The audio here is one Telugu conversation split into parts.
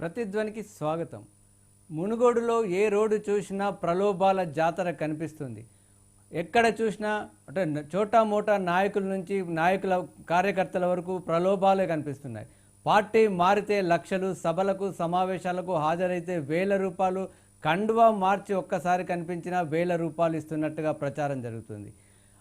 ప్రతిధ్వనికి స్వాగతం. మునుగోడులో ఏ రోడ్డు చూసినా ప్రలోభాల జాతర కనిపిస్తుంది. ఎక్కడ చూసినా అంటే చోటా మోటా నాయకుల నుంచి నాయకుల కార్యకర్తల వరకు ప్రలోభాలే కనిపిస్తున్నాయి. పార్టీ మారితే లక్షలు సభలకు సమావేశాలకు హాజరైతే వేల రూపాయలు కండువా మార్చి ఒక్కసారి కనిపించినా వేల రూపాయలు ఇస్తున్నట్టుగా ప్రచారం జరుగుతుంది.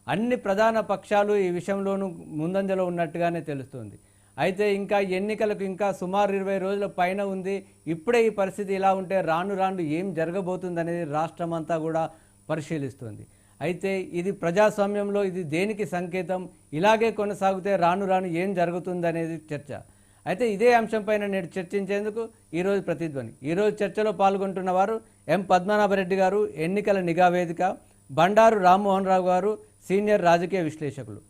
అన్ని ప్రధాన పక్షాలు ఈ విషయంలోనూ ముందంజలో ఉన్నట్టుగానే తెలుస్తుంది. అయితే ఇంకా ఎన్నికలకు ఇంకా సుమారు ఇరవై రోజుల పైన ఉంది. ఇప్పుడే ఈ పరిస్థితి ఇలా ఉంటే రాను రాను ఏం జరగబోతుంది అనేది రాష్ట్రం అంతా కూడా పరిశీలిస్తుంది. అయితే ఇది ప్రజాస్వామ్యంలో ఇది దేనికి సంకేతం? ఇలాగే కొనసాగితే రాను రాను ఏం జరుగుతుంది అనేది చర్చ. అయితే ఇదే అంశంపైన నేడు చర్చించేందుకు ఈరోజు ప్రతిధ్వని. ఈరోజు చర్చలో పాల్గొంటున్న వారు ఎం పద్మనాభరెడ్డి గారు ఎన్నికల నిఘా వేదిక బండారు రామ్మోహన్ రావు గారు సీనియర్ రాజకీయ విశ్లేషకులు.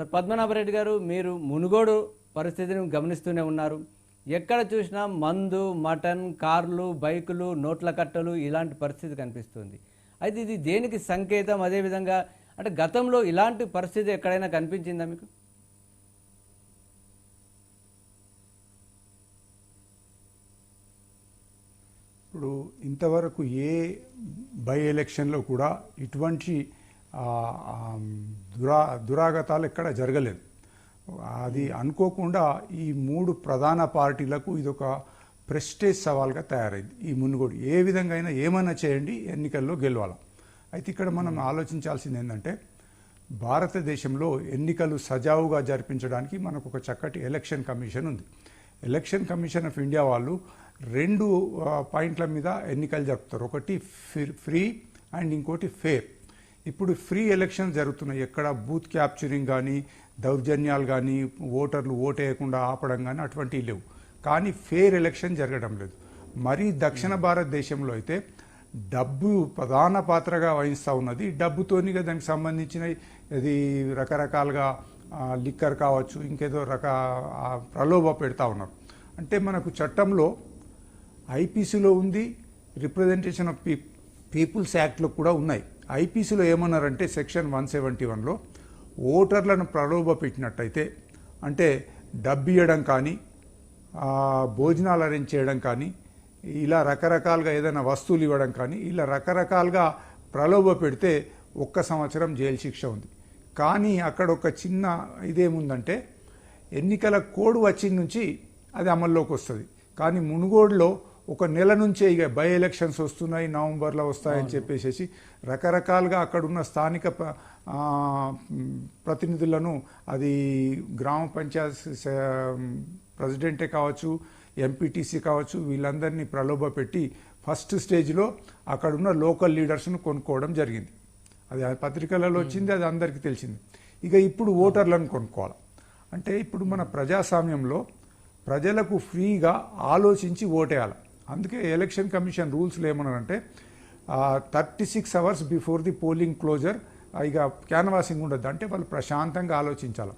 సార్ పద్మనాభరెడ్డి గారు మీరు మునుగోడు పరిస్థితిని గమనిస్తూనే ఉన్నారు. ఎక్కడ చూసినా మందు మటన్ కార్లు బైకులు నోట్ల కట్టలు ఇలాంటి పరిస్థితి కనిపిస్తుంది. అయితే ఇది దేనికి సంకేతం? అదేవిధంగా అంటే గతంలో ఇలాంటి పరిస్థితి ఎక్కడైనా కనిపించిందా మీకు? ఇప్పుడు ఇంతవరకు ఏ బై ఎలక్షన్లో కూడా ఇటువంటి దురా దురాగతాలు ఎక్కడ జరగలేదు. అది అనుకోకుండా ఈ మూడు ప్రధాన పార్టీలకు ఇదొక ప్రెస్టేజ్ సవాల్గా తయారైంది. ఈ మునుగోడు ఏ విధంగా అయినా ఏమైనా చేయండి ఎన్నికల్లో గెలవాలి. అయితే ఇక్కడ మనం ఆలోచించాల్సింది ఏంటంటే భారతదేశంలో ఎన్నికలు సజావుగా జరిపించడానికి మనకు ఒక చక్కటి ఎలక్షన్ కమిషన్ ఉంది. ఎలక్షన్ కమిషన్ ఆఫ్ ఇండియా వాళ్ళు రెండు పాయింట్ల మీద ఎన్నికలు జరుపుతారు. ఒకటి ఫ్రీ అండ్ ఇంకోటి ఫేర్. ఇప్పుడు ఫ్రీ ఎలక్షన్ జరుగుతున్నాయి. ఎక్కడ బూత్ క్యాప్చరింగ్ కానీ దౌర్జన్యాలు కానీ ఓటర్లు ఓటేయకుండా ఆపడం కానీ అటువంటివి లేవు. కానీ ఫేర్ ఎలక్షన్ జరగడం లేదు. మరీ దక్షిణ భారతదేశంలో అయితే డబ్బు ప్రధాన పాత్రగా వహిస్తూ ఉన్నది. డబ్బుతోనిగా దానికి సంబంధించిన ఇది రకరకాలుగా లిక్కర్ కావచ్చు ఇంకేదో రక ప్రలోభ పెడతా ఉన్నారు. అంటే మనకు చట్టంలో ఐపీసీలో ఉంది రిప్రజెంటేషన్ ఆఫ్ పీపుల్స్ యాక్ట్లో కూడా ఉన్నాయి. ఐపీసీలో ఏమన్నారంటే సెక్షన్ వన్ సెవెంటీ వన్లో ఓటర్లను ప్రలోభ పెట్టినట్టయితే అంటే డబ్బు ఇవ్వడం కానీ భోజనాలు అరేంజ్ చేయడం కానీ ఇలా రకరకాలుగా ఏదైనా వస్తువులు ఇవ్వడం కానీ ఇలా రకరకాలుగా ప్రలోభ పెడితే ఒక్క సంవత్సరం జైలు శిక్ష ఉంది. కానీ అక్కడ ఒక చిన్న ఇదేముందంటే ఎన్నికల కోడ్ వచ్చిన నుంచి అది అమల్లోకి వస్తుంది. కానీ మునుగోడులో ఒక నెల నుంచే ఇక బై ఎలక్షన్స్ వస్తున్నాయి నవంబర్లో వస్తాయని చెప్పేసి రకరకాలుగా అక్కడ ఉన్న స్థానిక ప్రతినిధులను అది గ్రామ పంచాయత్ ప్రెసిడెంటే కావచ్చు ఎంపీటీసీ కావచ్చు వీళ్ళందరినీ ప్రలోభ పెట్టి ఫస్ట్ స్టేజ్లో అక్కడున్న లోకల్ లీడర్స్ను కొనుక్కోవడం జరిగింది. అది పత్రికలలో వచ్చింది అది అందరికీ తెలిసింది. ఇక ఇప్పుడు ఓటర్లను కొనుక్కోవాలి? అంటే ఇప్పుడు మన ప్రజాస్వామ్యంలో ప్రజలకు ఫ్రీగా ఆలోచించి ఓటేయాలి? అందుకే ఎలక్షన్ కమిషన్ రూల్స్లో ఏమన్నారంటే thirty six hours before the polling closure ఇక క్యాన్వాసింగ్ ఉండదు. అంటే వాళ్ళు ప్రశాంతంగా ఆలోచించాలి.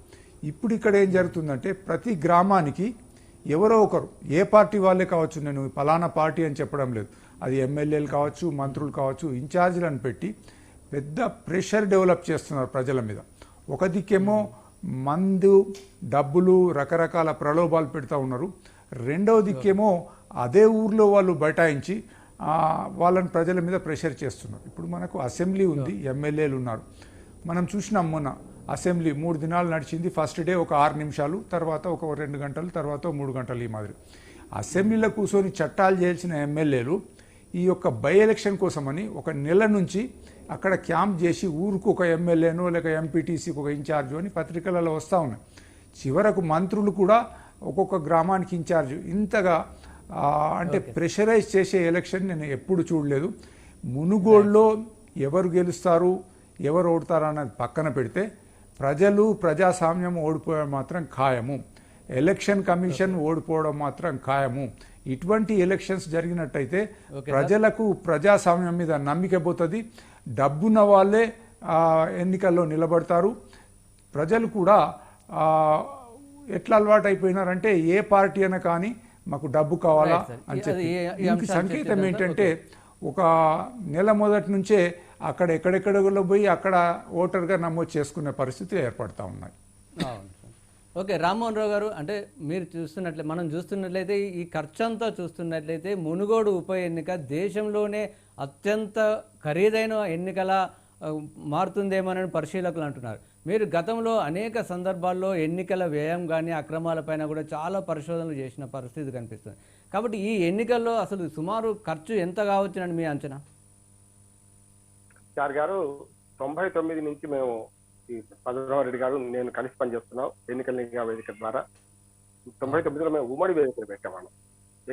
ఇప్పుడు ఇక్కడ ఏం జరుగుతుందంటే ప్రతి గ్రామానికి ఎవరో ఒకరు ఏ పార్టీ వాళ్ళే కావచ్చు నేను పలానా పార్టీ అని చెప్పడం లేదు. అది ఎమ్మెల్యేలు కావచ్చు మంత్రులు కావచ్చు ఇన్ఛార్జీలను పెట్టి పెద్ద ప్రెషర్ డెవలప్ చేస్తున్నారు ప్రజల మీద. ఒక దిక్కేమో మందు డబ్బులు రకరకాల ప్రలోభాలు పెడతా ఉన్నారు. రెండవ దిక్కేమో అదే ఊర్లో వాళ్ళు బైఠాయించి వాళ్ళని ప్రజల మీద ప్రెషర్ చేస్తున్నారు. ఇప్పుడు మనకు అసెంబ్లీ ఉంది ఎమ్మెల్యేలు ఉన్నారు. మనం చూసినాం మొన్న అసెంబ్లీ మూడు దినాలు నడిచింది ఫస్ట్ డే ఒక ఆరు నిమిషాలు తర్వాత ఒక రెండు గంటలు తర్వాత మూడు గంటలు ఈ మాదిరి. అసెంబ్లీలో కూర్చొని చట్టాలు చేయాల్సిన ఎమ్మెల్యేలు ఈ యొక్క బై ఎలక్షన్ కోసమని ఒక నెల నుంచి అక్కడ క్యాంప్ చేసి ఊరికి ఒక ఎమ్మెల్యేనో లేక ఎంపీటీసీకి ఒక ఇన్ఛార్జ్ అని పత్రికలలో వస్తూ ఉన్నాయి. చివరకు మంత్రులు కూడా ఒక్కొక్క గ్రామానికి ఇన్ఛార్జ్ ఇంతగా అంటే ప్రెషరైజ్ చేసే ఎలక్షన్ నేను ఎప్పుడు చూడలేదు. మునుగోడులో ఎవరు గెలుస్తారు ఎవరు ఓడతారు అన్నది పక్కన పెడితే ప్రజలు ప్రజాస్వామ్యం ఓడిపోవడం మాత్రం ఖాయము. ఎలక్షన్ కమిషన్ ఓడిపోవడం మాత్రం ఖాయము. ఇటువంటి ఎలక్షన్స్ జరిగినట్టయితే ప్రజలకు ప్రజాస్వామ్యం మీద నమ్మిక పోతుంది. డబ్బున్న వాళ్ళే ఎన్నికల్లో నిలబడతారు. ప్రజలు కూడా ఎట్లా అలవాటు అయిపోయినారంటే ఏ పార్టీ అయినా కానీ మాకు డబ్బు కావాలా. అని చెప్పి. దీనికి సంకేతం ఏంటంటే ఒక నెల మొదటి నుంచే అక్కడ ఎక్కడెక్కడలో పోయి అక్కడ ఓటర్గా నమోదు చేసుకునే పరిస్థితి ఏర్పడతా ఉన్నాయి. ఓకే రామ్మోహన్ రావు గారు అంటే మీరు చూస్తున్నట్లే మనం చూస్తున్నట్లయితే ఈ ఖర్చు అంతా చూస్తున్నట్లయితే మునుగోడు ఉప ఎన్నిక దేశంలోనే అత్యంత ఖరీదైన ఎన్నికల మారుతుందేమోనని పరిశీలకులు అంటున్నారు. మీరు గతంలో అనేక సందర్భాల్లో ఎన్నికల వ్యయం కానీ అక్రమాలపైన కూడా చాలా పరిశోధనలు చేసిన పరిస్థితి కనిపిస్తుంది. కాబట్టి ఈ ఎన్నికల్లో అసలు సుమారు ఖర్చు ఎంత కావచ్చునని మీ అంచనా? చార్ గారు తొంభై తొమ్మిది నుంచి మేము ఈ పద్మనాభరెడ్డి గారు నేను కలిసి పనిచేస్తున్నాం ఎన్నికల నిఘా వేదిక ద్వారా. తొంభై తొమ్మిదిలో మేము ఉమ్మడి వేదికలు పెట్టేవాళ్ళం.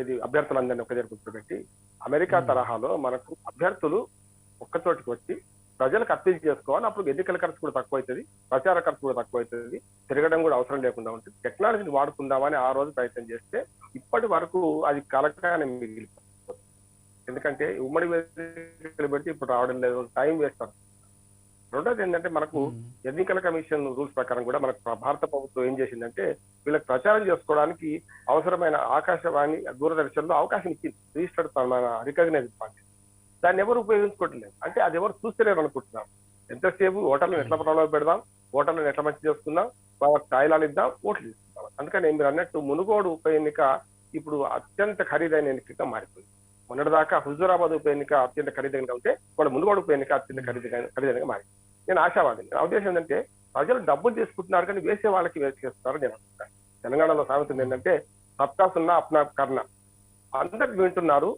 ఇది అభ్యర్థులందరినీ ఒక దగ్గర కూర్చోబెట్టి. అమెరికా తరహాలో మనకు అభ్యర్థులు ఒక్క చోటికి వచ్చి ప్రజలకు అప్పీల్ చేసుకోవాలి. అప్పుడు ఎన్నికల ఖర్చు కూడా తక్కువ అవుతుంది ప్రచార ఖర్చు కూడా తక్కువ అవుతుంది తిరగడం కూడా అవసరం లేకుండా ఉంటుంది. టెక్నాలజీని వాడుకుందామని ఆ రోజు ప్రయత్నం చేస్తే ఇప్పటి వరకు అది కలకగానే మిగిలిపోతుంది. ఎందుకంటే ఉమ్మడి వేదికలు పెట్టి ఇప్పుడు రావడం లేదు. టైం వేస్ట్ అవుతుంది. రెండోది ఏంటంటే మనకు ఎన్నికల కమిషన్ రూల్స్ ప్రకారం కూడా మనకు భారత ప్రభుత్వం ఏం చేసిందంటే వీళ్ళకి ప్రచారం చేసుకోవడానికి అవసరమైన ఆకాశవాణి దూరదర్శన్లో అవకాశం ఇచ్చింది. రిజిస్టర్డ్ మన రికగ్నైజ్ పార్టీ. దాన్ని ఎవరు ఉపయోగించుకోవట్లేదు. అంటే అది ఎవరు చూస్తలేరు అనుకుంటున్నాం. ఎంతసేపు ఓటర్లను ఎట్లా ప్రభావ పెడదాం ఓటర్లను ఎట్లా మంచి చేసుకుందాం వాళ్ళకి స్థాయిలాలు ఇద్దాం ఓట్లు తీసుకుందాం. అందుకని మీరు అన్నట్టు మునుగోడు ఉప ఎన్నిక ఇప్పుడు అత్యంత ఖరీదైన ఎన్నికగా మారిపోయింది. మొన్నటిదాకా హుజూరాబాద్ ఉప ఎన్నిక అత్యంత ఖరీదైనగా ఉంటే ఇప్పుడు మునుగోడు ఉప ఎన్నిక అత్యంత ఖరీదైన ఖరీదైనగా మారింది. నేను ఆశావాదిని నా ఉద్దేశం ఏంటంటే ప్రజలు డబ్బులు తీసుకుంటున్నారు కానీ వేసే వాళ్ళకి వేసి చేస్తున్నారు నేను అనుకుంటాను తెలంగాణలో సాగుతుంది ఏంటంటే సబ్కా సున్నా అప్నా కర్ణ అందరికి వింటున్నారు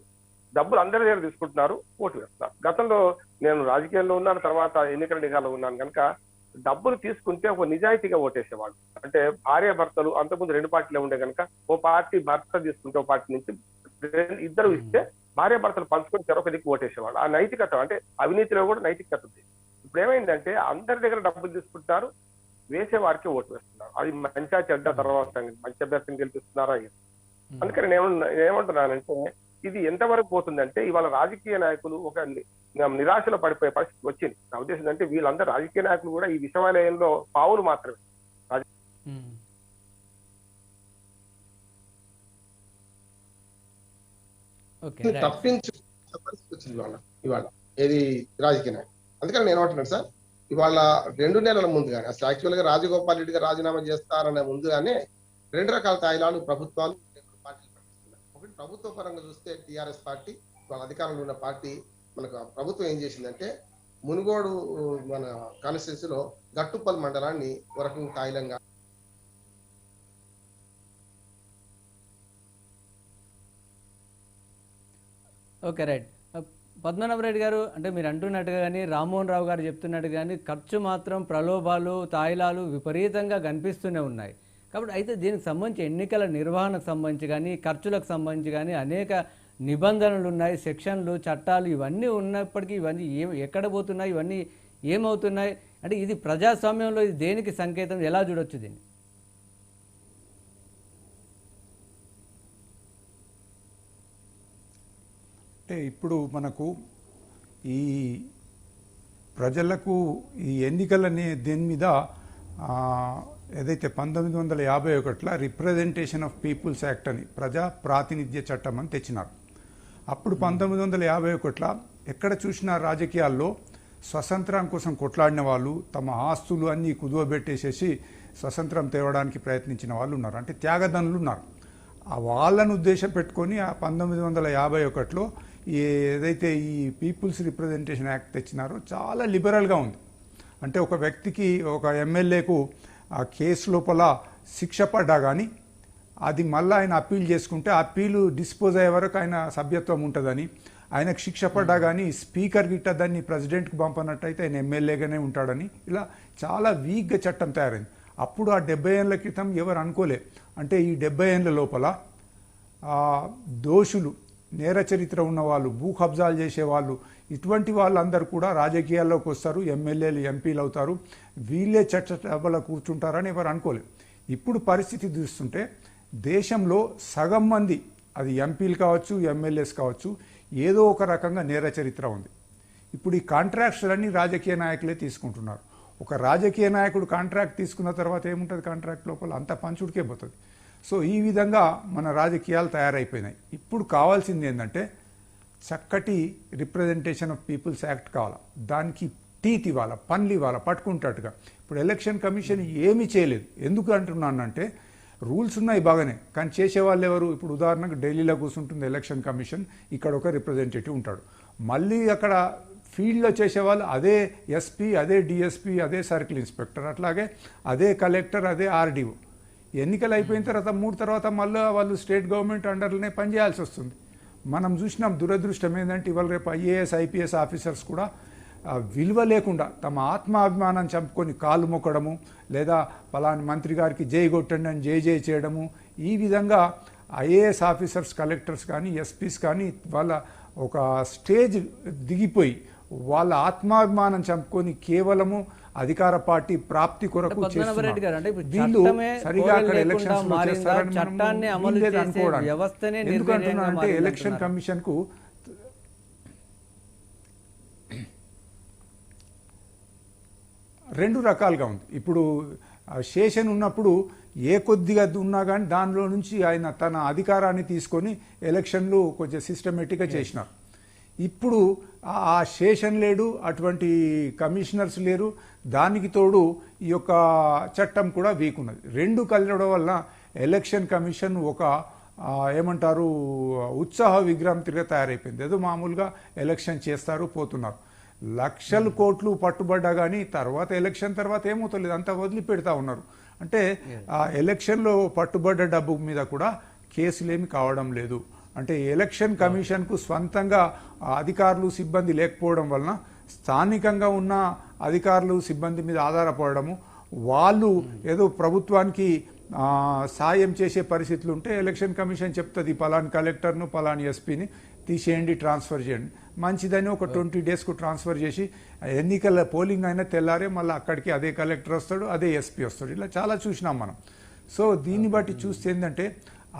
డబ్బులు అందరి దగ్గర తీసుకుంటున్నారు ఓటు వేస్తున్నారు. గతంలో నేను రాజకీయాల్లో ఉన్నాను తర్వాత ఎన్నికల నిఘాలో ఉన్నాను కనుక డబ్బులు తీసుకుంటే ఒక నిజాయితీగా ఓటేసేవాళ్ళు. అంటే భార్య భర్తలు అంతకుముందు రెండు పార్టీలే ఉండే కనుక ఓ పార్టీ భర్త తీసుకుంటే ఓ పార్టీ నుంచి ఇద్దరు ఇస్తే భార్య భర్తలు పంచుకొని చెరొక దిక్కు ఓటేసేవాళ్ళు. ఆ నైతికత అంటే అవినీతిలో కూడా నైతికత ఉంది. ఇప్పుడు ఏమైందంటే అందరి దగ్గర డబ్బులు తీసుకుంటున్నారు వేసే వారికి ఓటు వేస్తున్నారు. అది మంచిగా చెడ్డ తర్వాత మంచి అభ్యర్థిని గెలిపిస్తున్నారా అందుకని నేను ఏమంటున్నానంటే ఇది ఎంతవరకు పోతుందంటే ఇవాళ రాజకీయ నాయకులు ఒక నిరాశలో పడిపోయే పరిస్థితి వచ్చింది. నా ఉద్దేశం అంటే వీళ్ళందరూ రాజకీయ నాయకులు కూడా ఈ విషవాలయంలో పావులు మాత్రమే. తప్పించు పరిస్థితి ఇవాళ ఇవాళ ఏది రాజకీయ నాయకులు. అందుకని నేను ఏమంటున్నాను సార్ ఇవాళ రెండు నెలల ముందుగానే అసలు యాక్చువల్గా రాజగోపాల్ రెడ్డి గారు రాజీనామా చేస్తారనే ముందుగానే రెండు రకాల తాయిలాలు ప్రభుత్వాలు రెండు పార్టీలు ప్రకటిస్తున్నాయి ఒకటి ప్రభుత్వ పరంగా చూస్తే టీఆర్ఎస్ పార్టీ వాళ్ళ అధికారంలో ఉన్న పార్టీ మనకు ప్రభుత్వం ఏం చేసిందంటే మునుగోడు మన కాన్స్టిట్యున్సీలో గట్టుప్పల్ మండలాన్ని ఒక తాయిలంగా ఓకే రైట్. పద్మనాభరెడ్డి గారు అంటే మీరు అంటున్నట్టు కానీ రామ్మోహన్ రావు గారు చెప్తున్నట్టు కానీ ఖర్చు మాత్రం ప్రలోభాలు తాయిలాలు విపరీతంగా కనిపిస్తూనే ఉన్నాయి. కాబట్టి అయితే దీనికి సంబంధించి ఎన్నికల నిర్వహణకు సంబంధించి కానీ ఖర్చులకు సంబంధించి కానీ అనేక నిబంధనలు ఉన్నాయి సెక్షన్లు చట్టాలు ఇవన్నీ ఉన్నప్పటికీ ఇవన్నీ ఏ ఎక్కడ పోతున్నాయి ఇవన్నీ ఏమవుతున్నాయి? అంటే ఇది ప్రజాస్వామ్యంలో ఇది దేనికి సంకేతం? ఎలా చూడొచ్చు దీన్ని? అంటే ఇప్పుడు మనకు ఈ ప్రజలకు ఈ ఎన్నికలనే దీని మీద ఏదైతే పంతొమ్మిది వందల యాభై ఒకటిలో రిప్రజెంటేషన్ ఆఫ్ పీపుల్స్ యాక్ట్ అని ప్రజా ప్రాతినిధ్య చట్టం అని తెచ్చినారు. అప్పుడు పంతొమ్మిది వందల యాభై ఒకటిలో ఎక్కడ చూసినా రాజకీయాల్లో స్వతంత్రం కోసం కొట్లాడిన వాళ్ళు తమ ఆస్తులు అన్నీ కుదువబెట్టేసేసి స్వతంత్రం తేవడానికి ప్రయత్నించిన వాళ్ళు ఉన్నారు. అంటే త్యాగదనులు ఉన్నారు. ఆ వాళ్ళను ఉద్దేశం పెట్టుకొని ఆ పంతొమ్మిది వందల యాభై ఒకటిలో ఏదైతే ఈ పీపుల్స్ రిప్రజెంటేషన్ యాక్ట్ తెచ్చినారో చాలా లిబరల్గా ఉంది. అంటే ఒక వ్యక్తికి ఒక ఎమ్మెల్యేకు ఆ కేసు లోపల శిక్ష పడ్డా కానీ అది మళ్ళీ ఆయన అప్పీల్ చేసుకుంటే అప్పీలు డిస్పోజ్ అయ్యే వరకు ఆయన సభ్యత్వం ఉంటుందని ఆయనకు శిక్ష పడ్డా కానీ స్పీకర్ గిట్ట దాన్ని ప్రెసిడెంట్కి పంపనట్టయితే ఆయన ఎమ్మెల్యేగానే ఉంటాడని ఇలా చాలా వీక్గా చట్టం తయారైంది. అప్పుడు ఆ డెబ్బై ఏళ్ళ క్రితం ఎవరు అనుకోలే. అంటే ఈ డెబ్బై ఏళ్ళ లోపల దోషులు నేర చరిత్ర ఉన్న వాళ్ళు భూ కబ్జాలు చేసే వాళ్ళు ఇటువంటి వాళ్ళందరూ కూడా రాజకీయాల్లోకి వస్తారు ఎమ్మెల్యేలు ఎంపీలు అవుతారు. వీళ్ళే చట్టసభలో కూర్చుంటారని ఎవరు అనుకోలేదు. ఇప్పుడు పరిస్థితి చూస్తుంటే దేశంలో సగం మంది అది ఎంపీలు కావచ్చు ఎమ్మెల్యేస్ కావచ్చు ఏదో ఒక రకంగా నేర చరిత్ర ఉంది. ఇప్పుడు ఈ కాంట్రాక్ట్స్లన్నీ రాజకీయ నాయకులే తీసుకుంటున్నారు. ఒక రాజకీయ నాయకుడు కాంట్రాక్ట్ తీసుకున్న తర్వాత ఏముంటుంది కాంట్రాక్ట్ లోపల? అంత పంచుడికే పోతుంది. సో ఈ విధంగా మన రాజకీయాలు తయారైపోయినాయి. ఇప్పుడు కావాల్సింది ఏంటంటే చక్కటి రిప్రజెంటేషన్ ఆఫ్ పీపుల్స్ యాక్ట్ కావాలి. దానికి టీత్ ఇవ్వాలి పనులు ఇవ్వాలి పట్టుకుంటాట్టుగా. ఇప్పుడు ఎలక్షన్ కమిషన్ ఏమీ చేయలేదు. ఎందుకు అంటున్నానంటే రూల్స్ ఉన్నాయి బాగానే కానీ చేసే వాళ్ళు ఎవరు? ఇప్పుడు ఉదాహరణకు ఢిల్లీలో కూర్చుంటుంది ఎలక్షన్ కమిషన్ ఇక్కడ ఒక రిప్రజెంటేటివ్ ఉంటాడు. మళ్ళీ అక్కడ ఫీల్డ్లో చేసేవాళ్ళు అదే ఎస్పీ అదే డిఎస్పీ అదే సర్కిల్ ఇన్స్పెక్టర్ అట్లాగే అదే కలెక్టర్ అదే ఆర్డీఓ ఎన్నికలు అయిపోయిన తర్వాత మూడు తర్వాత మళ్ళీ వాళ్ళు స్టేట్ గవర్నమెంట్ అండర్లోనే పనిచేయాల్సి వస్తుంది. మనం చూసినాం దురదృష్టం ఏంటంటే ఇవాళ రేపు ఐఏఎస్ ఐపీఎస్ ఆఫీసర్స్ కూడా విలువ లేకుండా తమ ఆత్మాభిమానం చంపుకొని కాలు మొక్కడము లేదా పలాని మంత్రి గారికి జై కొట్టండి అని జై జై చేయడము ఈ విధంగా ఐఏఎస్ ఆఫీసర్స్ కలెక్టర్స్ కానీ ఎస్పీస్ కానీ వాళ్ళ ఒక స్టేజ్ దిగిపోయి వాళ్ళ ఆత్మాభిమానం చంపుకొని కేవలము అధికార పార్టీ ప్రాప్తి కొరకు వీళ్ళు సరిగా అక్కడ ఎలక్షన్స్? చట్టాన్ని అమలు ఎలక్షన్. కమిషన్కు రెండు రకాలుగా ఉంది. ఇప్పుడు ఆ శేషన్ ఉన్నప్పుడు ఏ కొద్దిగా ఉన్నా కానీ దానిలో నుంచి ఆయన తన అధికారాన్ని తీసుకొని ఎలక్షన్లు కొంచెం సిస్టమేటిక్గా చేసినారు. ఇప్పుడు ఆ- శేషన్ లేడు అటువంటి కమిషనర్స్ లేరు. దానికి తోడు ఈ యొక్క చట్టం కూడా వీక్ ఉన్నది రెండు కలవడం వల్ల ఎలక్షన్ కమిషన్ ఒక ఏమంటారు ఉత్సాహ విగ్రహం తిరిగి తయారైపోయింది. ఏదో మామూలుగా ఎలక్షన్ చేస్తారు పోతున్నారు. లక్షల కోట్లు పట్టుబడ్డా కానీ తర్వాత ఎలక్షన్ తర్వాత ఏమవుతలేదు. అంతా వదిలిపెడతా ఉన్నారు. అంటే ఆ ఎలక్షన్లో పట్టుబడ్డ డబ్బు మీద కూడా కేసులేమి కావడం లేదు. అంటే ఎలక్షన్ కమిషన్కు స్వంతంగా అధికారులు సిబ్బంది లేకపోవడం వలన స్థానికంగా ఉన్న అధికారులు సిబ్బంది మీద ఆధారపడము వాళ్ళు ఏదో ప్రభుత్వానికి సాయం చేసే పరిస్థితులు ఉంటే ఎలక్షన్ కమిషన్ చెప్తుంది పలాని కలెక్టర్ను పలాని ఎస్పీని తీసేయండి ట్రాన్స్ఫర్ చేయండి. మంచిదని ఒక ట్వంటీ డేస్కు ట్రాన్స్ఫర్ చేసి ఎన్నికల పోలింగ్ అయినా తెల్లారే మళ్ళీ అక్కడికి అదే కలెక్టర్ వస్తాడు అదే ఎస్పీ వస్తాడు. ఇలా చాలా చూసినాం మనం. సో దీన్ని బట్టి చూస్తే ఏంటంటే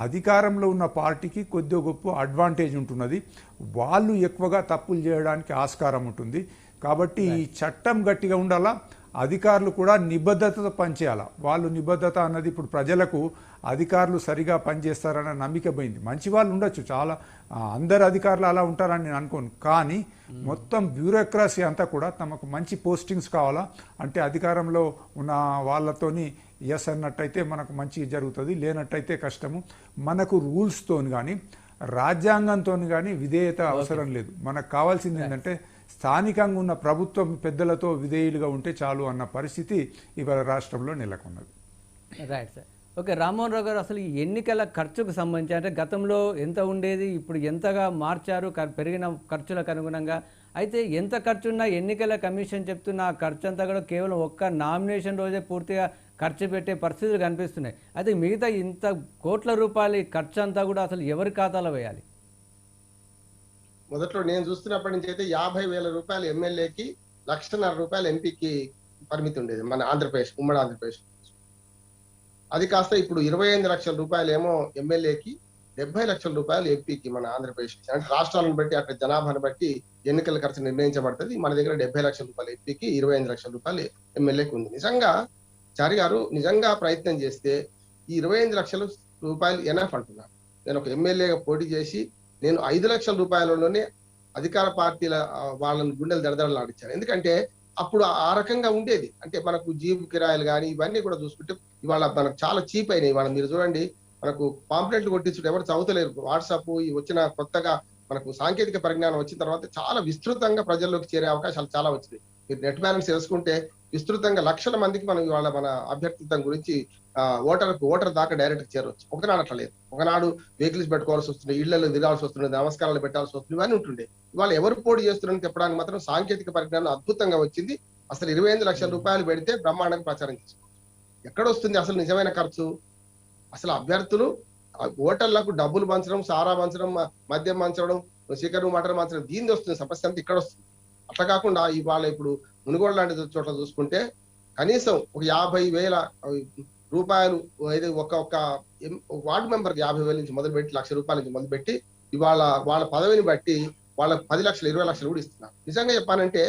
అధికారంలో ఉన్న పార్టీకి కొద్దిగా గొప్ప అడ్వాంటేజ్ ఉంటున్నది. వాళ్ళు ఎక్కువగా తప్పులు చేయడానికి ఆస్కారం ఉంటుంది. కాబట్టి ఈ చట్టం గట్టిగా ఉండాలా? అధికారులు కూడా నిబద్ధతతో పనిచేయాలి? వాళ్ళు నిబద్ధత అన్నది ఇప్పుడు ప్రజలకు అధికారులు సరిగా పనిచేస్తారన్న నమ్మిక పోయింది. మంచి వాళ్ళు ఉండొచ్చు. చాలా అందరు అధికారులు అలా ఉంటారని నేను అనుకోను. కానీ మొత్తం బ్యూరోక్రసీ అంతా కూడా తమకు మంచి పోస్టింగ్స్ కావాలా? అంటే అధికారంలో ఉన్న వాళ్ళతోని ఎస్ అన్నట్టయితే మనకు మంచి జరుగుతుంది లేనట్టయితే కష్టము. మనకు రూల్స్తో కానీ రాజ్యాంగంతో కానీ విధేయత అవసరం లేదు. మనకు కావాల్సింది ఏంటంటే స్థానికంగా ఉన్న ప్రభుత్వం పెద్దలతో విధేయులుగా ఉంటే చాలు అన్న పరిస్థితి ఇవాళ రాష్ట్రంలో నెలకొన్నది. Right sir okay Rammohan Rao గారు అసలు ఈ ఎన్నికల ఖర్చుకు సంబంధించి అంటే గతంలో ఎంత ఉండేది ఇప్పుడు ఎంతగా మార్చారు పెరిగిన ఖర్చులకు అనుగుణంగా. అయితే ఎంత ఖర్చు ఉన్నా ఎన్నికల కమిషన్ చెప్తున్న ఆ ఖర్చు అంతా కూడా కేవలం ఒక్క నామినేషన్ రోజే పూర్తిగా ఖర్చు పెట్టే పరిస్థితులు కనిపిస్తున్నాయి. అయితే మిగతా ఇంత కోట్ల రూపాయల ఖర్చు అంతా కూడా అసలు ఎవరి ఖాతాలో వేయాలి? మొదట్లో నేను చూస్తున్నప్పటి నుంచి అయితే యాభై వేల రూపాయలు ఎమ్మెల్యేకి లక్షన్నర రూపాయలు ఎంపీకి పరిమితి ఉండేది మన ఆంధ్రప్రదేశ్ ఉమ్మడి ఆంధ్రప్రదేశ్. అది కాస్త ఇప్పుడు ఇరవై ఎనిమిది లక్షల రూపాయలు ఏమో ఎమ్మెల్యేకి డెబ్బై లక్షల రూపాయలు ఎంపీకి మన ఆంధ్రప్రదేశ్. అంటే రాష్ట్రాలను బట్టి అక్కడ జనాభాను బట్టి ఎన్నికల ఖర్చు నిర్ణయించబడుతుంది. మన దగ్గర డెబ్బై లక్షల రూపాయలు ఎంపీకి ఇరవై ఎనిమిది లక్షల రూపాయలు ఎమ్మెల్యేకి ఉంది. నిజంగా చారి గారు నిజంగా ప్రయత్నం చేస్తే ఈ ఇరవై ఎనిమిది లక్షల రూపాయలు ఎనఫ్ అంటున్నాను నేను ఒక ఎమ్మెల్యేగా పోటీ చేసి నేను ఐదు లక్షల రూపాయలలోనే అధికార పార్టీల వాళ్ళని గుండెలు దడదడలు ఎందుకంటే అప్పుడు ఆ రకంగా ఉండేది. అంటే మనకు జీప్ కిరాయిలు కానీ ఇవన్నీ కూడా చూసుకుంటే ఇవాళ మనకు చాలా చీప్ అయినాయి. ఇవాళ మీరు చూడండి మనకు పాంప్లెట్లు కొట్టించుడు ఎవరు చదువుతలేరు. వాట్సాప్ ఈ వచ్చిన కొత్తగా మనకు సాంకేతిక పరిజ్ఞానం వచ్చిన తర్వాత చాలా విస్తృతంగా ప్రజల్లోకి చేరే అవకాశాలు చాలా వచ్చినాయి. మీరు నెట్ బ్యాలెన్స్ తెలుసుకుంటే విస్తృతంగా లక్షల మందికి మనం ఇవాళ మన అభ్యర్థిత్వం గురించి ఆ, ఓటర్ ఓటర్ దాకా డైరెక్ట్ చేరవచ్చు ఒకనాడు అట్లా లేదు. ఒకనాడు వెహికల్స్ పెట్టుకోవాల్సి వస్తుంది ఇళ్ళలో దిగాల్సి వస్తుంది నమస్కారాలు పెట్టాల్సి వస్తుంది ఇవన్నీ ఉంటుండే. ఇవాళ ఎవరు పోటీ చేస్తున్నారని చెప్పడానికి మాత్రం సాంకేతిక పరిజ్ఞానం అద్భుతంగా వచ్చింది. అసలు ఇరవై ఐదు లక్షల రూపాయలు పెడితే బ్రహ్మాండంగా ప్రచారం చేసుకోవచ్చు ఎక్కడ వస్తుంది అసలు నిజమైన ఖర్చు? అసలు అభ్యర్థులు ఓటర్లకు డబ్బులు పంచడం సారా పంచడం మద్యం పంచడం చికెన్ మటన్ పంచడం దీని వస్తుంది సమస్య అంతా ఇక్కడ వస్తుంది. అట్లా కాకుండా ఇవాళ ఇప్పుడు మునుగోడు లాంటి చోట్ల చూసుకుంటే కనీసం ఒక యాభై వేల రూపాయలు ఏదో ఒక ఒక వార్డు మెంబర్ యాభై వేల నుంచి మొదలుపెట్టి లక్ష రూపాయల నుంచి మొదలుపెట్టి ఇవాళ వాళ్ళ పదవిని బట్టి వాళ్ళ పది లక్షలు ఇరవై లక్షలు కూడా ఇస్తున్నారు. నిజంగా చెప్పానంటే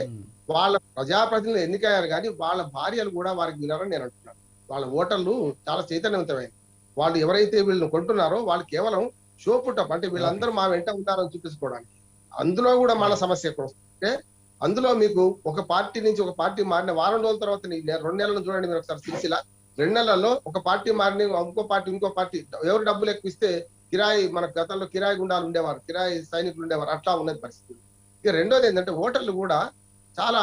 వాళ్ళ ప్రజాప్రతినిధులు ఎన్నికయ్యారు కానీ వాళ్ళ భార్యలు కూడా వారికి వినారని నేను అంటున్నాను. వాళ్ళ ఓటర్లు చాలా చైతన్యవంతమైన వాళ్ళు ఎవరైతే వీళ్ళని కొంటున్నారో వాళ్ళు కేవలం షో పుట్టప్ అంటే వీళ్ళందరూ మా వెంట ఉంటారని చూపించుకోవడానికి. అందులో కూడా మన సమస్య ఎక్కడ వస్తుందంటే అందులో మీకు ఒక పార్టీ నుంచి ఒక పార్టీ మారిన వారం రోజుల తర్వాత రెండు నెలలు చూడండి మీరు ఒకసారి సిరిసిల్ల రెండు నెలల్లో ఒక పార్టీ మారిన ఇంకో పార్టీ ఇంకో పార్టీ. ఎవరు డబ్బులు ఎక్కువ ఇస్తే కిరాయి మన గతంలో కిరాయి గుండాలు ఉండేవారు కిరాయి సైనికులు ఉండేవారు అట్లా ఉన్నది పరిస్థితి. ఇక రెండోది ఏంటంటే ఓటర్లు కూడా చాలా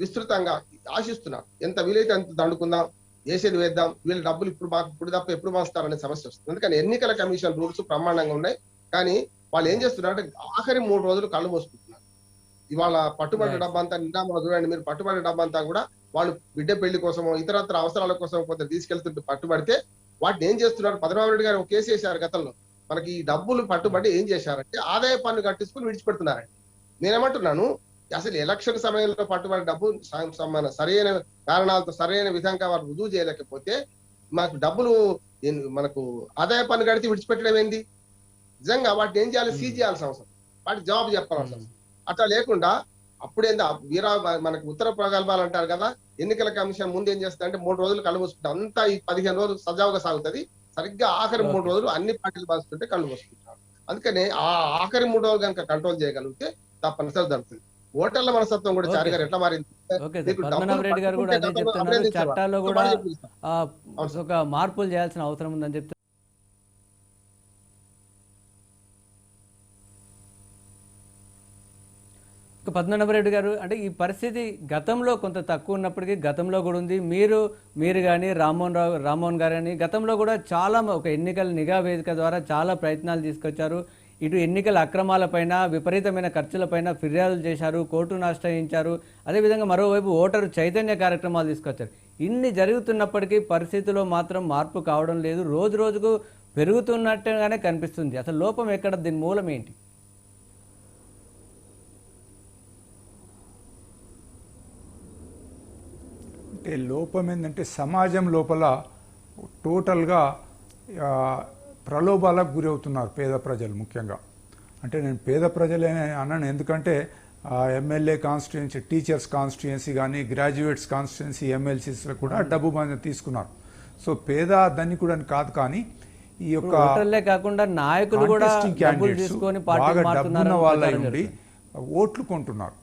విస్తృతంగా ఆశిస్తున్నారు. ఎంత వీలైతే అంత దండుకుందాం వేసేది వేద్దాం వీళ్ళ డబ్బులు ఇప్పుడు మాకు ఇప్పుడు తప్ప ఎప్పుడు మాస్తారనే సమస్య వస్తుంది. ఎందుకని ఎన్నికల కమిషన్ రూల్స్ బ్రహ్మాండంగా ఉన్నాయి. కానీ వాళ్ళు ఏం చేస్తున్నారు అంటే ఆఖరి మూడు రోజులు కళ్ళు మోసుకుంటున్నారు. ఇవాళ పట్టుబడి Right. డబ్బంతా నిండా మనం చూడండి మీరు పట్టుబడి డబ్బంతా కూడా వాళ్ళు బిడ్డ పెళ్ళి కోసమో ఇతరత్ర అవసరాల కోసం కొంత తీసుకెళ్తుంటే పట్టుబడితే వాటిని ఏం చేస్తున్నారు? పద్మనాభ రెడ్డి గారు ఒక కేసు వేశారు గతంలో. మనకి ఈ డబ్బులు పట్టుబడి ఏం చేశారంటే ఆదాయ పన్ను కట్టించుకుని విడిచిపెడుతున్నారండి. నేనేమంటున్నాను? అసలు ఎలక్షన్ సమయంలో పట్టుబడి డబ్బు మన సరైన కారణాలతో సరైన విధంగా వారు రుజువు చేయలేకపోతే మాకు డబ్బులు మనకు ఆదాయ పన్ను కడితే విడిచిపెట్టడం ఏంది? నిజంగా వాటిని ఏం చేయాలి? సీజ్ చేయాల్సిన అవసరం. వాటికి జవాబు చెప్పాల్సిన అవసరం. అట్లా లేకుండా అప్పుడేందా వీరా మనకు ఉత్తర ప్రగల్భాలు అంటారు కదా ఎన్నికల కమిషన్ ముందు ఏం చేస్తా అంటే మూడు రోజులు కళ్ళు మూసుకుంటారు అంతా ఈ పదిహేను రోజులు సజావుగా సాగుతుంది సరిగ్గా ఆఖరి మూడు. రోజులు అన్ని పార్టీలు బాగుతుంటే కళ్ళు మూసుకుంటారు అందుకని ఆ ఆఖరి మూడు రోజులు కనుక కంట్రోల్ చేయగలిగితే తప్పనిసరి జరుగుతుంది ఓటర్ల మనస్తత్వం కూడా. చారి గారు ఎట్లా మారింది. చట్టాల్లో కూడా. ఒక మార్పులు చేయాల్సిన అవసరం ఉందని చెప్తున్నారు ఇక గారు అంటే ఈ పరిస్థితి గతంలో కొంత తక్కువ ఉన్నప్పటికీ గతంలో కూడా ఉంది. మీరు మీరు కానీ రామ్మోహన్ రావు రామ్మోహన్ గారు అని గతంలో కూడా చాలా ఒక ఎన్నికల నిఘా వేదిక ద్వారా చాలా ప్రయత్నాలు తీసుకొచ్చారు. ఇటు ఎన్నికల అక్రమాలపైన విపరీతమైన ఖర్చులపైన ఫిర్యాదులు చేశారు కోర్టును ఆశ్రయించారు అదేవిధంగా మరోవైపు ఓటరు చైతన్య కార్యక్రమాలు తీసుకొచ్చారు. ఇన్ని జరుగుతున్నప్పటికీ పరిస్థితిలో మాత్రం మార్పు కావడం లేదు. రోజు రోజుకు పెరుగుతున్నట్టుగానే కనిపిస్తుంది. అసలు లోపం ఎక్కడ? దీని మూలం ఏంటి? అంటే లోపం ఏంటంటే సమాజం లోపల టోటల్గా ప్రలోభాలకు గురి అవుతున్నారు పేద ప్రజలు ముఖ్యంగా. అంటే నేను పేద ప్రజలే అన్నాను. ఎందుకంటే ఎమ్మెల్యే కాన్స్టిట్యుయెన్సీ టీచర్స్ కాన్స్టిట్యుయెన్సీ కానీ గ్రాడ్యుయేట్స్ కాన్స్టిట్యుయెన్సీ ఎమ్మెల్సీస్లో కూడా డబ్బు మంది తీసుకున్నారు. సో పేద ధనికుడు అని కాదు కానీ ఈ యొక్క కాకుండా నాయకులు కూడా తీసుకొని బాగా డబ్బున్న వాళ్ళై ఉండి ఓట్లు కొంటున్నారు.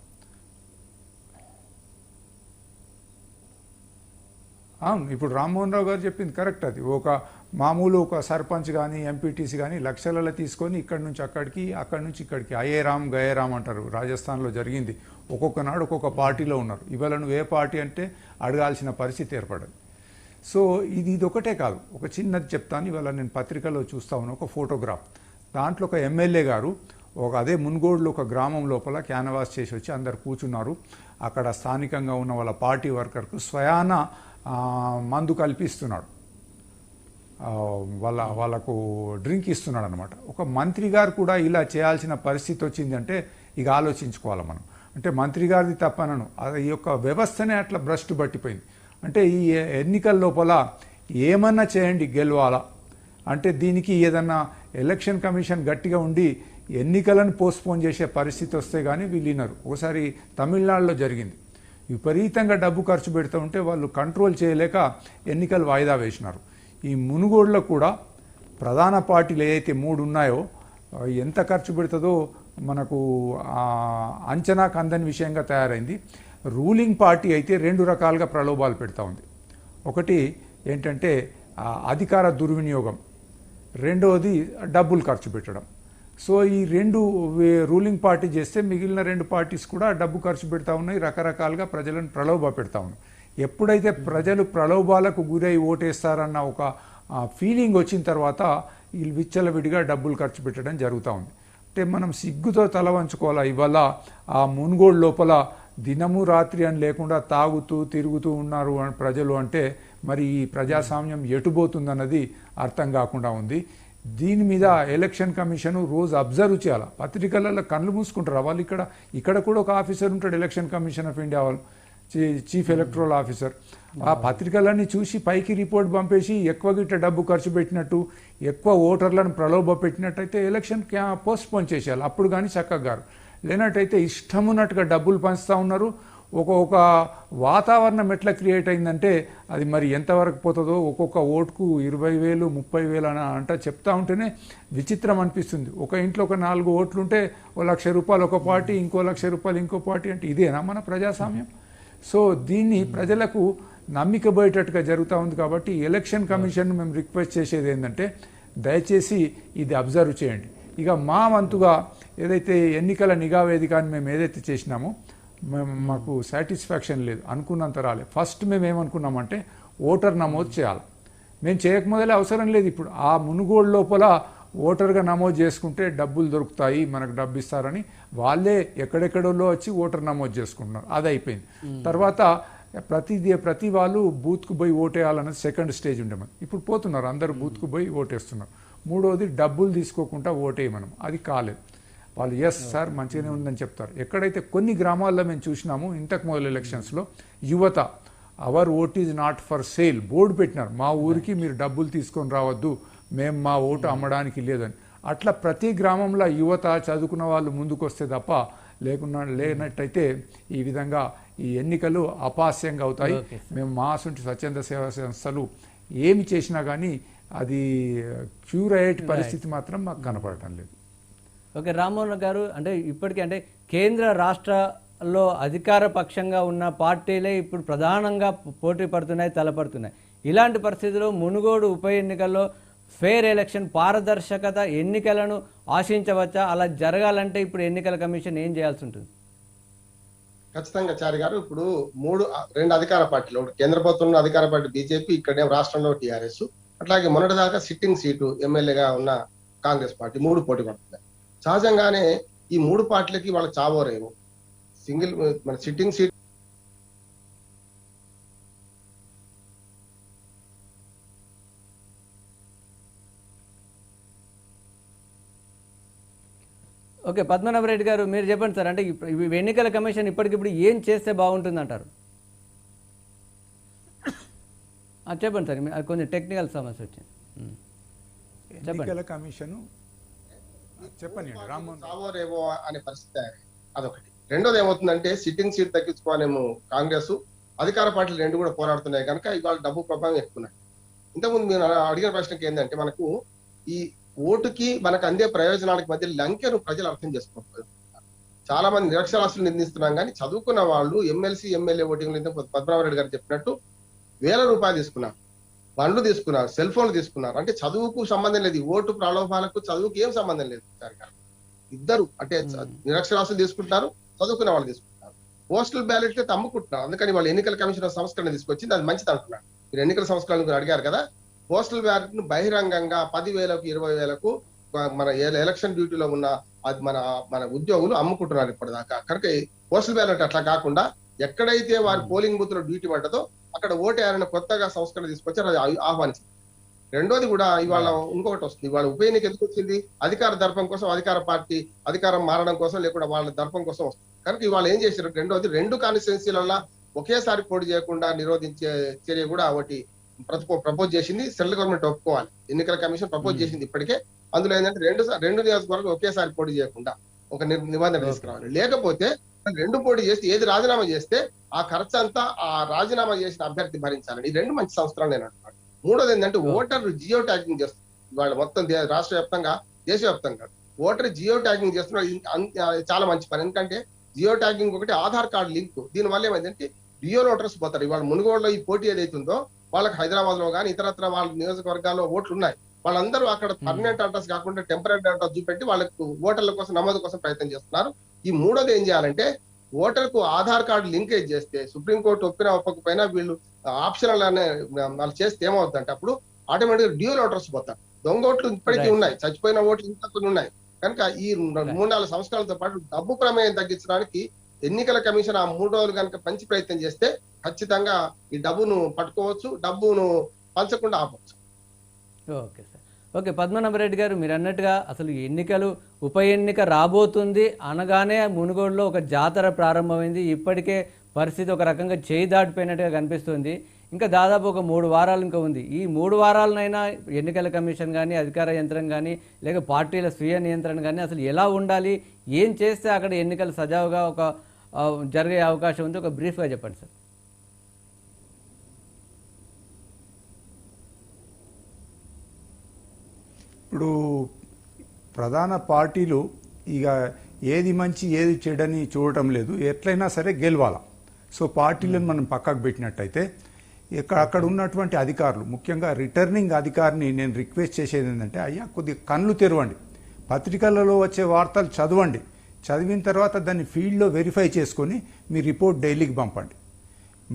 ఇప్పుడు రామ్మోహన్ రావు గారు చెప్పింది కరెక్ట్ అది. ఒక మామూలు ఒక సర్పంచ్ కానీ ఎంపీటీసీ కానీ లక్షలలో తీసుకొని ఇక్కడి నుంచి అక్కడికి అక్కడి నుంచి ఇక్కడికి. అయ్యే రామ్ గయే రామ్ అంటారు. రాజస్థాన్లో జరిగింది. ఒక్కొక్క నాడు ఒక్కొక్క పార్టీలో ఉన్నారు. ఇవాళ నువ్వు ఏ పార్టీ అంటే అడగాల్సిన పరిస్థితి ఏర్పడదు. సో ఇది ఇది ఒకటే కాదు. ఒక చిన్నది చెప్తాను. ఇవాళ నేను పత్రికలో చూస్తా ఉన్నాను ఒక ఫోటోగ్రాఫ్. దాంట్లో ఒక ఎమ్మెల్యే గారు ఒక అదే మున్గోడులో ఒక గ్రామం లోపల క్యాన్వాస్ చేసి వచ్చి అందరు కూర్చున్నారు. అక్కడ స్థానికంగా ఉన్న వాళ్ళ పార్టీ వర్కర్కు స్వయాన మందు కల్పిస్తున్నాడు. వాళ్ళ వాళ్ళకు డ్రింక్ ఇస్తున్నాడు అనమాట ఒక మంత్రి గారు కూడా ఇలా చేయాల్సిన పరిస్థితి వచ్చిందంటే ఇక ఆలోచించుకోవాలి మనం. అంటే మంత్రి గారిది తప్పనను అది ఈ యొక్క వ్యవస్థనే అట్లా భ్రష్టు పట్టిపోయింది. అంటే ఈ ఎన్నికల లోపల ఏమన్నా చేయండి గెలవాలా? అంటే దీనికి ఏదన్నా ఎలక్షన్ కమిషన్ గట్టిగా ఉండి ఎన్నికలను పోస్ట్పోన్ చేసే పరిస్థితి వస్తే కానీ వీళ్ళు వినరు. ఒకసారి తమిళనాడులో జరిగింది. విపరీతంగా డబ్బు ఖర్చు పెడుతూ ఉంటే వాళ్ళు కంట్రోల్ చేయలేక ఎన్నికలు వాయిదా వేసినారు. ఈ మునుగోడులో కూడా ప్రధాన పార్టీలు ఏదైతే మూడు ఉన్నాయో ఎంత ఖర్చు పెడుతుందో మనకు అంచనా అంచనాకు అందని విషయంగా తయారైంది. రూలింగ్ పార్టీ అయితే రెండు రకాలుగా ప్రలోభాలు పెడతా ఉంది. ఒకటి ఏంటంటే అధికార దుర్వినియోగం. రెండవది డబ్బులు ఖర్చు పెట్టడం. సో ఈ రెండు వే- రూలింగ్ పార్టీ చేస్తే మిగిలిన రెండు పార్టీస్ కూడా డబ్బు ఖర్చు పెడతా ఉన్నాయి రకరకాలుగా ప్రజలను ప్రలోభ పెడతా ఉన్నాయి. ఎప్పుడైతే ప్రజలు ప్రలోభాలకు గురై ఓటేస్తారన్న ఒక ఫీలింగ్ వచ్చిన తర్వాత వీళ్ళు విచ్చలవిడిగా డబ్బులు ఖర్చు పెట్టడం జరుగుతూ ఉంది. అంటే మనం సిగ్గుతో తల వంచుకోవాలా? ఇవాళ ఆ మున్గోడు లోపల దినము రాత్రి అని లేకుండా తాగుతూ తిరుగుతూ ఉన్నారు అని ప్రజలు అంటే మరి ఈ ప్రజాస్వామ్యం ఎటుపోతుందన్నది అర్థం కాకుండా ఉంది. దీని మీద ఎలక్షన్ కమిషన్ రోజు అబ్జర్వ్ చేయాలి? పత్రికలలో కళ్ళు మూసుకుంటారు వాళ్ళు ఇక్కడ? ఇక్కడ కూడా ఒక ఆఫీసర్ ఉంటాడు ఎలక్షన్ కమిషన్ ఆఫ్ ఇండియా వాళ్ళు. Chief electoral officer. ఆ పత్రికలన్నీ చూసి పైకి రిపోర్ట్ పంపేసి ఎక్కువ గిట్ట డబ్బు ఖర్చు పెట్టినట్టు ఎక్కువ ఓటర్లను ప్రలోభ పెట్టినట్టయితే ఎలక్షన్ పోస్ట్ పోన్ చేసేయాలి. అప్పుడు కానీ చక్కగా గారు. లేనట్టయితే ఇష్టం ఉన్నట్టుగా డబ్బులు పంచుతా ఉన్నారు. ఒక్కొక్క వాతావరణం ఎట్లా క్రియేట్ అయిందంటే అది మరి ఎంతవరకు పోతుందో ఒక్కొక్క ఓటుకు ఇరవై వేలు ముప్పై వేలు అని అంట చెప్తా ఉంటేనే విచిత్రం అనిపిస్తుంది. ఒక ఇంట్లో ఒక నాలుగు ఓట్లు ఉంటే ఓ లక్ష రూపాయలు ఒక పార్టీ ఇంకో లక్ష రూపాయలు ఇంకో పార్టీ అంటే ఇదేనా మన ప్రజాస్వామ్యం? సో దీన్ని ప్రజలకు నమ్మిక పోయేటట్టుగా జరుగుతూ ఉంది కాబట్టి ఎలక్షన్ కమిషన్ మేము రిక్వెస్ట్ చేసేది ఏంటంటే దయచేసి ఇది అబ్జర్వ్ చేయండి. ఇక మా వంతుగా ఏదైతే ఎన్నికల నిఘా వేదిక అని మేము ఏదైతే చేసినామో మాకు సాటిస్ఫాక్షన్ లేదు. అనుకున్నంత రాలేదు ఫస్ట్ మేము ఏమనుకున్నామంటే ఓటర్ నమోదు చేయాలి. మేము చేయకముందలే అవసరం లేదు ఇప్పుడు. ఆ మునుగోడు లోపల ఓటర్గా నమోదు చేసుకుంటే డబ్బులు దొరుకుతాయి మనకు డబ్బు ఇస్తారని వాళ్ళే ఎక్కడెక్కడో వచ్చి ఓటర్ నమోదు చేసుకుంటున్నారు. అది అయిపోయింది. తర్వాత ప్రతి ప్రతి వాళ్ళు బూత్కు పోయి ఓటేయాలన్నది సెకండ్ స్టేజ్ ఉండే మనం. ఇప్పుడు పోతున్నారు అందరూ బూత్కు పోయి ఓటేస్తున్నారు. మూడోది డబ్బులు తీసుకోకుండా ఓటేయమనం. అది కాలేదు. వాళ్ళు ఎస్ సార్ మంచిగానే ఉందని చెప్తారు. ఎక్కడైతే కొన్ని గ్రామాల్లో మేము చూసినాము ఇంతకు మొదలు ఎలక్షన్స్లో యువత our vote is not for sale board పెట్టినారు మా ఊరికి మీరు డబ్బులు తీసుకొని రావద్దు మేము మా ఓటు అమ్మడానికి లేదని. అట్లా ప్రతి గ్రామంలో యువత చదువుకున్న వాళ్ళు ముందుకు వస్తే తప్ప లేకున్నా లేనట్టయితే ఈ విధంగా ఈ ఎన్నికలు అపాస్యంగా అవుతాయి. మేము మా అసంటి స్వచ్ఛంద సేవా సంస్థలు ఏమి చేసినా కానీ అది క్యూర్ అయ్యే పరిస్థితి మాత్రం మాకు కనపడటం లేదు. ఓకే రామ్మోహన్ గారు అంటే ఇప్పటికీ అంటే కేంద్ర రాష్ట్రాల్లో అధికార పక్షంగా ఉన్న పార్టీలే ఇప్పుడు ప్రధానంగా పోటీ పడుతున్నాయి తలపడుతున్నాయి. ఇలాంటి పరిస్థితుల్లో మునుగోడు ఉప ఎన్నికల్లో ఫెయిర్ ఎలక్షన్ పారదర్శకత ఎన్నికలను ఆశించవచ్చా? అలా జరగాలంటే ఇప్పుడు ఎన్నికల కమిషన్ ఏం చేయాల్సి ఉంటుంది? ఖచ్చితంగా చారి గారు ఇప్పుడు మూడు రెండు అధికార పార్టీలు ఒకటి కేంద్ర ప్రభుత్వంలో అధికార పార్టీ బీజేపీ ఇక్కడే రాష్ట్రంలో టీఆర్ఎస్. అట్లాగే మొన్నటిదాకా సిట్టింగ్ సీటు ఎమ్మెల్యేగా ఉన్న కాంగ్రెస్ పార్టీ మూడు పోటీ పడుతున్నాయి. సహజంగానే ఈ మూడు పార్టీలకి వాళ్ళ చావోరేమో సింగిల్ మన సిట్టింగ్ సీట్ ఓకే పద్మనాభరెడ్డి గారు మీరు చెప్పండి సార్. అంటే ఎన్నికల కమిషన్ ఇప్పటికిప్పుడు ఏం చేస్తే బాగుంటుంది అంటారు చెప్పండి సార్. కొంచెం టెక్నికల్ సమస్య వచ్చింది. ఎన్నికల కమిషన్ చెప్పండి అనే పరిస్థితి. అదొకటి. రెండోది ఏమవుతుందంటే సిట్టింగ్ సీట్ తగ్గించుకోవాలేమో కాంగ్రెస్. అధికార పార్టీలు రెండు కూడా పోరాడుతున్నాయి కనుక ఇవాళ డబ్బు ప్రభావం ఎక్కువ ఇంతకుముందు మీరు అడిగిన ప్రశ్నకి ఏంటంటే మనకు ఈ ఓటుకి మనకు అందే ప్రయోజనాలకు మధ్య లంకెను ప్రజలు అర్థం చేసుకోవాలి చాలా మంది నిరక్షరాస్యులు నిందిస్తున్నాం కానీ చదువుకున్న వాళ్ళు ఎమ్మెల్సీ ఎమ్మెల్యే ఓటింగ్ పద్మనాభరెడ్డి గారు చెప్పినట్టు వేల రూపాయలు తీసుకున్నారు బండ్లు తీసుకున్నారు సెల్ ఫోన్లు తీసుకున్నారు. అంటే చదువుకు సంబంధం లేదు. ఓటు ప్రలోభాలకు చదువుకి ఏం సంబంధం లేదు. ఇద్దరు అంటే చ- నిరక్షరాస్యులు తీసుకుంటున్నారు చదువుకున్న వాళ్ళు తీసుకుంటున్నారు. పోస్టల్ బ్యాలెట్ అయితే అమ్ముకుంటున్నారు అందుకని వాళ్ళు ఎన్నికల కమిషన్ సంస్కరణ తీసుకొచ్చింది. అది మంచిది అంటున్నారు. మీరు ఎన్నికల సంస్కరణ గురించి అడిగారు కదా? పోస్టల్ బ్యాలెట్ను బహిరంగంగా పది వేలకు ఇరవై వేలకు మన ఎలక్షన్ డ్యూటీలో ఉన్న అది మన మన ఉద్యోగులు అమ్ముకుంటున్నారు ఇప్పటిదాకా. కనుక పోస్టల్ బ్యాలెట్ అట్లా కాకుండా ఎక్కడైతే వారి పోలింగ్ బూత్లో డ్యూటీ పడ్డదో అక్కడ ఓటేయాలని కొత్తగా సంస్కరణ తీసుకొచ్చారు అది ఆహ్వానించింది. రెండోది కూడా ఇవాళ ఇంకొకటి వస్తుంది. ఇవాళ ఉప ఎన్నిక ఎందుకు వచ్చింది? అధికార దర్పం కోసం అధికార పార్టీ అధికారం మారడం కోసం లేకుండా వాళ్ళ దర్పం కోసం వస్తుంది. కనుక ఇవాళ ఏం చేశారు? రెండోది రెండు కాన్స్టిట్యున్సీలలో ఒకేసారి పోటీ చేయకుండా నిరోధించే చర్య కూడా ఒకటి ప్రపోజ్ చేసింది. సెంట్రల్ గవర్నమెంట్ ఒప్పుకోవాలి. ఎన్నికల కమిషన్ ప్రపోజ్ చేసింది ఇప్పటికే. అందులో ఏంటంటే రెండు రెండు నియోజకవర్గాలు ఒకేసారి పోటీ చేయకుండా ఒక నిబంధన తీసుకురావాలి. లేకపోతే రెండు పోటీ చేస్తే ఏది రాజీనామా చేస్తే ఆ ఖర్చు అంతా ఆ రాజీనామా చేసిన అభ్యర్థి భరించాలని ఈ రెండు మంచి సంవత్సరాలు నేను అంటున్నాను. మూడోది ఏంటంటే ఓటర్ జియో ట్యాగింగ్ చేస్తుంది ఇవాళ మొత్తం రాష్ట్ర వ్యాప్తంగా దేశవ్యాప్తంగా ఓటర్ జియో ట్యాగింగ్ చేస్తున్నారు చాలా మంచి పని. ఎందుకంటే జియో ట్యాగింగ్ ఒకటి ఆధార్ కార్డు లింక్. దీని వల్ల ఏమైందంటే జియో ఓటర్స్ పోతారు. ఇవాళ మునుగోడులో ఈ పోటీ ఏదైతుందో వాళ్ళకి హైదరాబాద్లో కానీ ఇతరత్ర వాళ్ళ నియోజకవర్గాల్లో ఓట్లు ఉన్నాయి వాళ్ళందరూ అక్కడ పర్మనెంట్ అడ్రస్ కాకుండా టెంపరీ అడ్రస్ చూపెట్టి వాళ్ళకు ఓటర్ల కోసం నమోదు కోసం ప్రయత్నం చేస్తున్నారు. ఈ మూడోది ఏం చేయాలంటే ఓటర్కు ఆధార్ కార్డు లింకేజ్ చేస్తే సుప్రీంకోర్టు ఒప్పినా ఒప్పకపోయినా వీళ్ళు ఆప్షనల్ అనే వాళ్ళు చేస్తే ఏమవుతుందంటే అప్పుడు ఆటోమేటిక్ డ్యూల్ ఓటర్స్ పోతారు. దొంగ ఓట్లు ఇప్పటికీ. ఉన్నాయి. చచ్చిపోయిన ఓట్లు ఇంకా కొన్ని ఉన్నాయి. కనుక ఈ మూడు నాలుగు సంవత్సరాలతో పాటు డబ్బు ప్రమేయం తగ్గించడానికి ఎన్నికల కమిషన్ ఆ మూడు రోజులు కనుక మంచి ప్రయత్నం చేస్తే ఖచ్చితంగా ఈ డబ్బును పట్టుకోవచ్చు డబ్బును పంచకుండా ఆపవచ్చు ఓకే సార్. ఓకే పద్మనాభరెడ్డి గారు మీరు అన్నట్టుగా అసలు ఎన్నికలు ఉప ఎన్నిక రాబోతుంది అనగానే మునుగోడులో ఒక జాతర ప్రారంభమైంది. ఇప్పటికే పరిస్థితి ఒక రకంగా చేయి దాటిపోయినట్టుగా కనిపిస్తుంది. ఇంకా దాదాపు ఒక మూడు వారాలు ఇంకా ఉంది. ఈ మూడు వారాలనైనా ఎన్నికల కమిషన్ కానీ అధికార యంత్రం కానీ లేక పార్టీల స్వీయ నియంత్రణ కానీ అసలు ఎలా ఉండాలి ఏం చేస్తే అక్కడ ఎన్నికలు సజావుగా ఒక జరిగే అవకాశం ఉంది ఒక బ్రీఫ్గా చెప్పండి సార్ ఇప్పుడు ప్రధాన పార్టీలు ఇక ఏది మంచి ఏది చెడని చూడటం లేదు. ఎట్లయినా సరే గెలవాల. సో పార్టీలను మనం పక్కకు పెట్టినట్టయితే ఇక్కడ అక్కడ ఉన్నటువంటి అధికారులు ముఖ్యంగా రిటర్నింగ్ అధికారిని నేను రిక్వెస్ట్ చేసేది ఏంటంటే అయ్యా కొద్దిగా కళ్ళు తెరవండి. పత్రికలలో వచ్చే వార్తలు చదవండి. చదివిన తర్వాత దాన్ని ఫీల్డ్లో వెరిఫై చేసుకొని మీ రిపోర్ట్ డైలీకి పంపండి.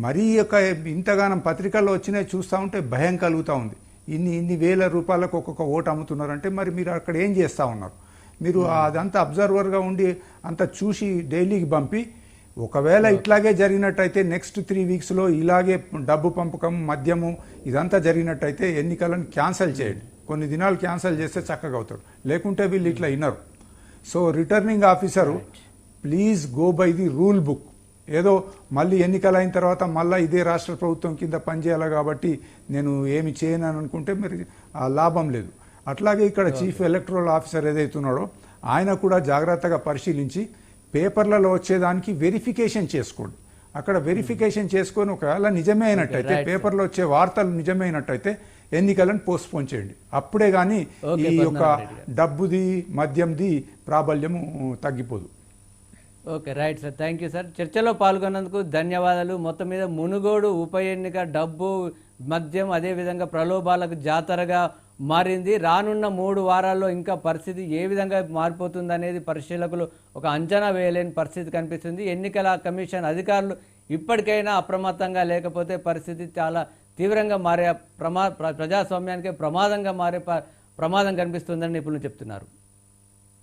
మరీ ఒక ఇంతగానం పత్రికల్లో వచ్చినాయి చూస్తూ ఉంటే భయం కలుగుతూ ఉంది. ఇన్ని ఇన్ని వేల రూపాయలకు ఒక్కొక్క ఓటు అమ్ముతున్నారంటే మరి మీరు అక్కడ ఏం చేస్తూ ఉన్నారు? మీరు అదంతా అబ్జర్వర్గా ఉండి అంత చూసి డైలీకి పంపి ఒకవేళ ఇట్లాగే జరిగినట్టయితే నెక్స్ట్ త్రీ వీక్స్లో ఇలాగే డబ్బు పంపకం మద్యము ఇదంతా జరిగినట్టయితే ఎన్నికలను క్యాన్సిల్ చేయండి. కొన్ని దినాలు క్యాన్సిల్ చేస్తే చక్కగా అవుతారు. లేకుంటే వీళ్ళు ఇట్లా వినరు so returning officer please go by the rule book. ఏదో మళ్ళీ ఎన్నికలు అయిన తర్వాత మళ్ళీ ఇదే రాష్ట్ర ప్రభుత్వం కింద పనిచేయాలి కాబట్టి నేను ఏమి చేయను అని అనుకుంటే మరి లాభం లేదు. అట్లాగే ఇక్కడ చీఫ్ ఎలక్టరల్ ఆఫీసర్ ఏదైతే ఉన్నాడో ఆయన కూడా జాగ్రత్తగా పరిశీలించి పేపర్లలో వచ్చేదానికి వెరిఫికేషన్ చేసుకోండి. అక్కడ వెరిఫికేషన్ చేసుకొని ఒకవేళ నిజమే అయినట్టయితే. పేపర్లో వచ్చే వార్తలు నిజమైనట్టయితే ఎన్నికలను పోస్ట్పోన్ చేయండి. అప్పుడే కానీ ఈ యొక్క. డబ్బుది మద్యంది ప్రాబల్యము తగ్గిపోదు. Okay right sir. Thank you sir చర్చలో పాల్గొన్నందుకు ధన్యవాదాలు. మొత్తం మీద మునుగోడు ఉప ఎన్నిక డబ్బు మద్యం అదేవిధంగా ప్రలోభాలకు జాతరగా మారింది. రానున్న మూడు వారాల్లో ఇంకా పరిస్థితి ఏ విధంగా మారిపోతుంది అనేది పరిశీలకులు ఒక అంచనా వేయలేని పరిస్థితి కనిపిస్తుంది. ఎన్నికల కమిషన్ అధికారులు ఇప్పటికైనా అప్రమత్తంగా లేకపోతే పరిస్థితి చాలా తీవ్రంగా మారే ప్రమా ప్ర- ప్రజాస్వామ్యానికి ప్రమాదంగా మారే ప్రమాదం కనిపిస్తుందని నిపుణులు చెప్తున్నారు.